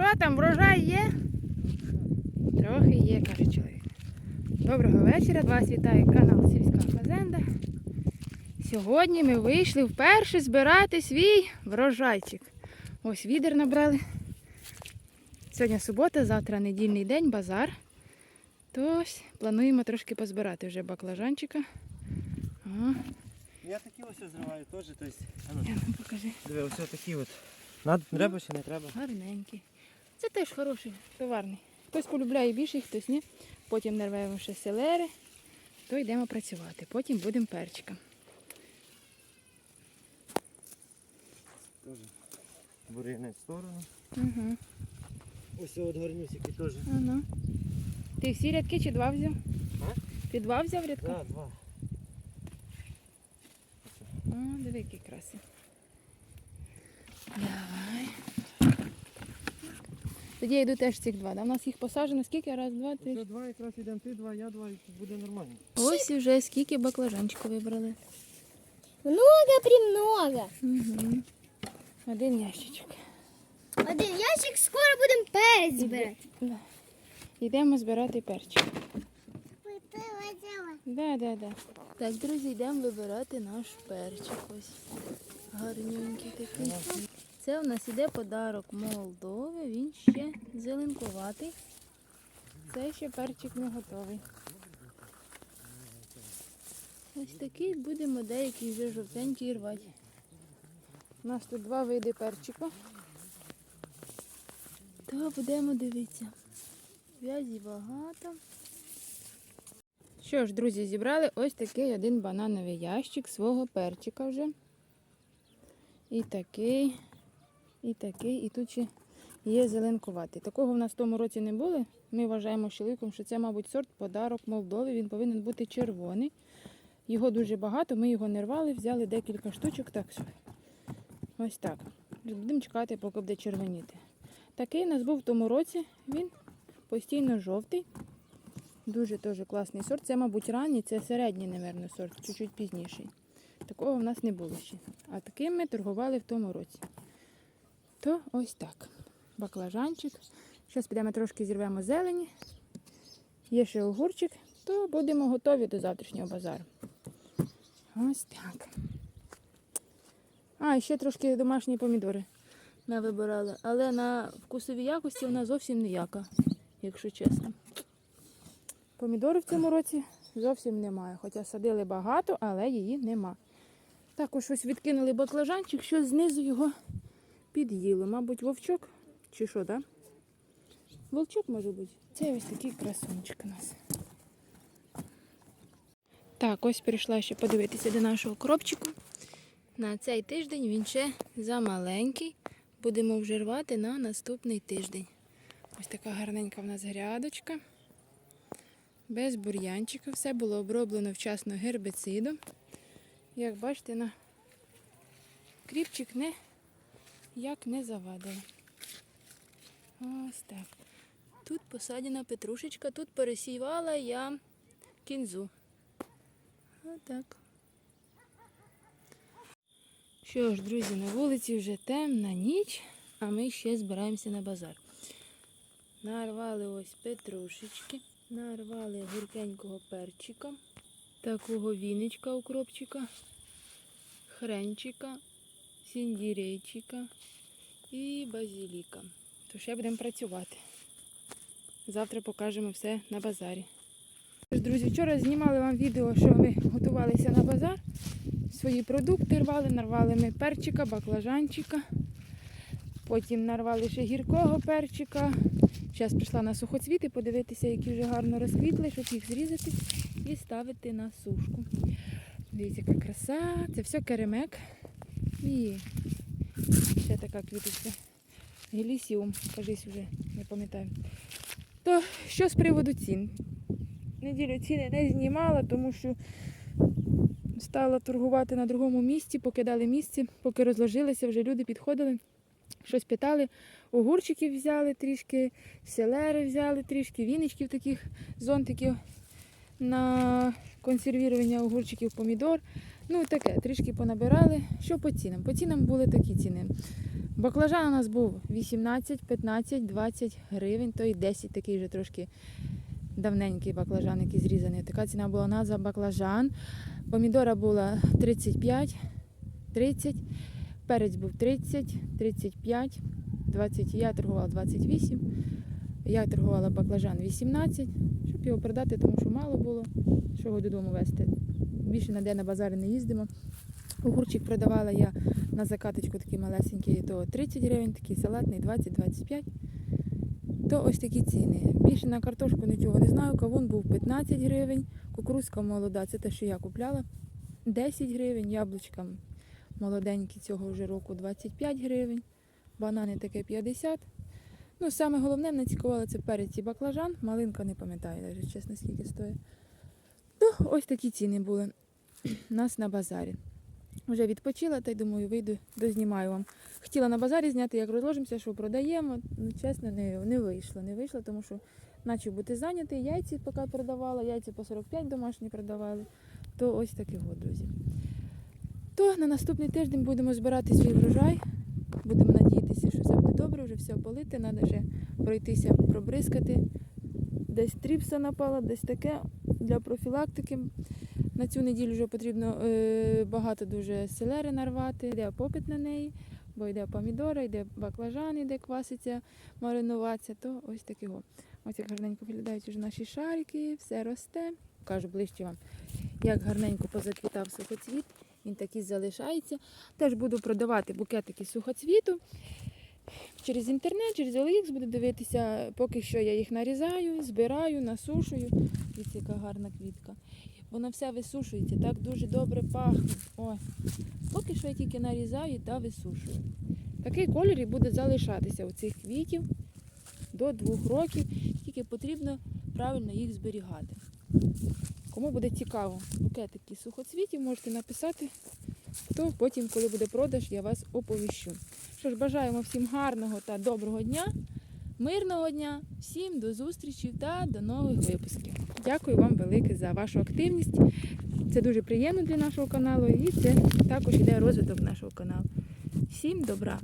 Що там, врожай є? Трохи є, каже чоловік. Доброго вечора. Вас вітає канал Сільська Фазенда. Сьогодні ми вийшли вперше збирати свій врожайчик. Ось відер набрали. Сьогодні субота, завтра недільний день, базар. Тож плануємо трошки позбирати вже баклажанчика. О, Я такі ось зриваю теж, тобто, я вам покажи. диви, ось такі от. Треба чи не треба? Гарненький. Це теж хороший, товарний. Хтось полюбляє більший, хтось ні. Потім нарвемо ще селери, то йдемо працювати. Потім будемо перчиком. Теж бур'янець в сторону. Угу. Ось от гарнюсики теж. Ага. Ти всі рядки чи два взяв? А? Ти два взяв рядка? Да, два. О, диви, які краси. Давай. Тоді я йду теж цих два. Да? У нас їх посаджено скільки? Раз, два, три. Це два якраз ідемо, ти два, я два, і буде нормально. Ось і вже скільки баклажанчику вибрали. Много-премного. Угу. Один ящичок. Один ящик, скоро будемо перець збирати. Да. Йдемо збирати перчик. Да, да, да. Так, друзі, йдемо вибирати наш перчик. Ось гарненький такий. Це у нас іде подарок Молдови. Він ще зеленкуватий. Це ще перчик не готовий. Ось такий будемо деякий вже жовтенький рвати. У нас тут два види перчика. То будемо дивитися. В'язі багато. Що ж, друзі, зібрали ось такий один банановий ящик свого перчика вже. І такий, і такий, і тут ще є зеленкуватий. Такого в нас в тому році не було. Ми вважаємо чоловіком, що це, мабуть, сорт подарок Молдові. Він повинен бути червоний. Його дуже багато, ми його не рвали, взяли декілька штучок. Так, ось так. Будемо чекати, поки буде червоніти. Такий у нас був в тому році. Він постійно жовтий. Дуже теж класний сорт. Це, мабуть, ранній, це середній, напевно, сорт, чуть-чуть пізніший. Такого в нас не було ще. А таким ми торгували в тому році. То ось так. Баклажанчик. Зараз підемо трошки зірвемо зелені. Є ще огурчик, то будемо готові до завтрашнього базару. Ось так. А, ще трошки домашні помідори ми вибирали. Але на вкусовій якості вона зовсім ніяка, якщо чесно. Помідори в цьому році зовсім немає. Хоча садили багато, але її нема. Також ось відкинули баклажанчик, що знизу його під'їло. Мабуть, вовчок чи що, так? Да? Вовчок може бути. Це ось такий красунчик у нас. Так, ось прийшла ще подивитися до нашого кропчику. На цей тиждень він ще замаленький. Будемо вже рвати на наступний тиждень. Ось така гарненька в нас грядочка. Без бур'янчика. Все було оброблено вчасно гербицидом. Як бачите, на кріпчик не як не завадив. Ось так. Тут посадена петрушечка, тут пересівала я кінзу. Отак. Що ж, друзі, на вулиці вже темна ніч, а ми ще збираємося на базар. Нарвали ось петрушечки, нарвали гуркенького перчика, такого віничка укропчика, хренчика, сіндірейчика і базіліка. То ще будемо працювати. Завтра покажемо все на базарі. Друзі, вчора знімали вам відео, що ми готувалися на базар. Свої продукти рвали, нарвали ми перчика, баклажанчика. Потім нарвали ще гіркого перчика. Зараз прийшла на сухоцвіти подивитися, які вже гарно розквітли, щоб їх зрізати і ставити на сушку. Дивіться, яка краса. Це все керемек. І ще така квіточка. Гелісіум, кажись вже, не пам'ятаю. То що з приводу цін? Неділю ціни не знімала, тому що стала торгувати на другому місці, покидали місце, поки розложилися, вже люди підходили, щось питали. Огурчиків взяли трішки, селери взяли трішки, віничків таких зонтиків на консервірування огурчиків, помідор. Ну таке, трішки понабирали. Що по цінам? По цінам були такі ціни. Баклажан у нас був 18, 15, 20 гривень, то й 10 такий вже трошки давненький баклажан, який зрізаний. Така ціна була у нас за баклажан. Помідора була 35, 30, перець був 30, 35, 20, я торгувала 28, я торгувала баклажан 18, щоб його продати, тому що мало було, що його додому везти. Більше на день на базари не їздимо. Огурчик продавала я на закаточку такий малесенький, то 30 гривень, такий салатний 20-25. То ось такі ціни. Більше на картошку нічого не знаю. Кавун був 15 гривень, кукурузка молода, це те, що я купляла. 10 гривень, яблучка молоденькі цього вже року 25 гривень, банани таке 50. Ну, саме головне мене цікавило це перець і баклажан. Малинка не пам'ятаю, навіть чесно, скільки стоїть. То ось такі ціни були у нас на базарі. Вже відпочила, та й думаю, вийду, дознімаю вам. Хотіла на базарі зняти, як розложимося, що продаємо. Ну, чесно, не, не вийшло. Не вийшло, тому що почав бути зайнятий. Яйці поки продавала, яйці по 45 домашні продавали. То ось таке друзі. То на наступний тиждень будемо збирати свій врожай. Будемо надіятися, що все буде добре, вже все полити, треба ще пройтися, пробризкати. Десь тріпса напала, десь таке для профілактики. На цю неділю вже потрібно е, багато дуже селери нарвати, йде попит на неї, бо йде помідора, йде баклажан, йде кваситься, маринуватися, то ось такого. Ось як гарненько виглядають вже наші шарики, все росте. Кажу ближче вам, як гарненько позаквітав сухоцвіт, він такий залишається. Теж буду продавати букетики сухоцвіту. Через інтернет, через OLX буду дивитися, поки що я їх нарізаю, збираю, насушую. Дивіться, яка гарна квітка. Воно все висушується, так дуже добре пахне. Ой. Поки що я тільки нарізаю та висушую. Такий колір і буде залишатися у цих квітів до двох років, тільки потрібно правильно їх зберігати. Кому буде цікаво букетики сухоцвітів, можете написати, то потім, коли буде продаж, я вас оповіщу. Що ж, бажаємо всім гарного та доброго дня, мирного дня, всім до зустрічі та до нових випусків. Дякую вам велике за вашу активність. Це дуже приємно для нашого каналу і це також іде розвиток нашого каналу. Всім добра!